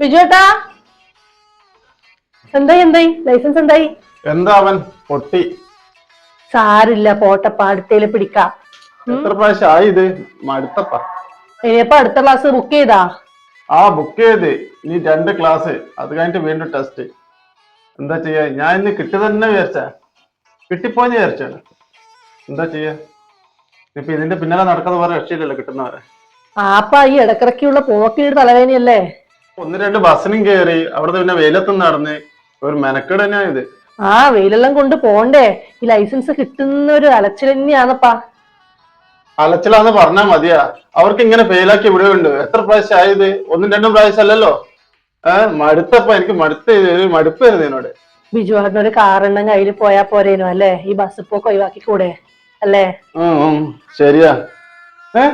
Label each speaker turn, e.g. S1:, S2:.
S1: ബിജുവേട്ടാ എന്തായി എന്തായി? ലൈസൻസ് എന്തായി?
S2: എന്താ അവൻ? പൊട്ടി.
S1: സാരില്ല പോട്ടപ്പ അടുത്തേൽ പിടിക്കാം.
S2: എത്ര പ്രാവശ്യം ആയി ഇത്? മടുത്തപ്പ
S1: ഇനിയിപ്പോ അടുത്ത ക്ലാസ് ബുക്ക് ചെയ്താ?
S2: ആ ബുക്ക് ചെയ്ത്. ഇനി രണ്ട് ക്ലാസ് അത് കഴിഞ്ഞിട്ട് വീണ്ടും ടെസ്റ്റ് എന്താ ചെയ്യാ? ഞാൻ ഇന്ന് കിട്ടി തന്നെ വിചാരിച്ച. കിട്ടിപ്പോന്ന് വിചാരിച്ചാണ് എന്താ ചെയ്യാ? ഇപ്പൊ ഇതിന്റെ പിന്നാലെ നടക്കുന്ന വേറെ രക്ഷയില്ലല്ലോ കിട്ടുന്നവരെ.
S1: ആപ്പാ ഈ ഇടക്കിടക്കുള്ള പോക്കിനൊരു തലവേദനയല്ലേ?
S2: ഒന്ന് രണ്ട് ബസ്സിനും കയറി അവിടുത്തെ പിന്നെ വെയിലത്തും നടന്ന് ഒരു മെനക്കെട് തന്നെയാ ഇത്.
S1: ആ വെയിലെല്ലാം കൊണ്ട് പോണ്ടേ. ഈ ലൈസൻസ് കിട്ടുന്ന ഒരു അലച്ചിൽ തന്നെയാണപ്പാ.
S2: അലച്ചിലാന്ന് പറഞ്ഞാ മതിയാ. അവർക്ക് ഇങ്ങനെ ഫെയിലാക്കി ഇവിടെ ഉണ്ട് എത്ര പ്രാവശ്യം ആയത് ഒന്നും രണ്ടും പ്രാവശ്യം അല്ലല്ലോ? ഏഹ് മടുത്തപ്പ എനിക്ക് മടുത്ത് ഒരു മടുപ്പ് വരുന്നു എന്നോട്.
S1: ബിജു ഒരു കാറെണ്ണം കയ്യിൽ പോയാ പോരേനു അല്ലേ? ഈ ബസ് പോക്ക് ഒഴിവാക്കി കൂടെ അല്ലേ?
S2: ശരിയാ. ഏ?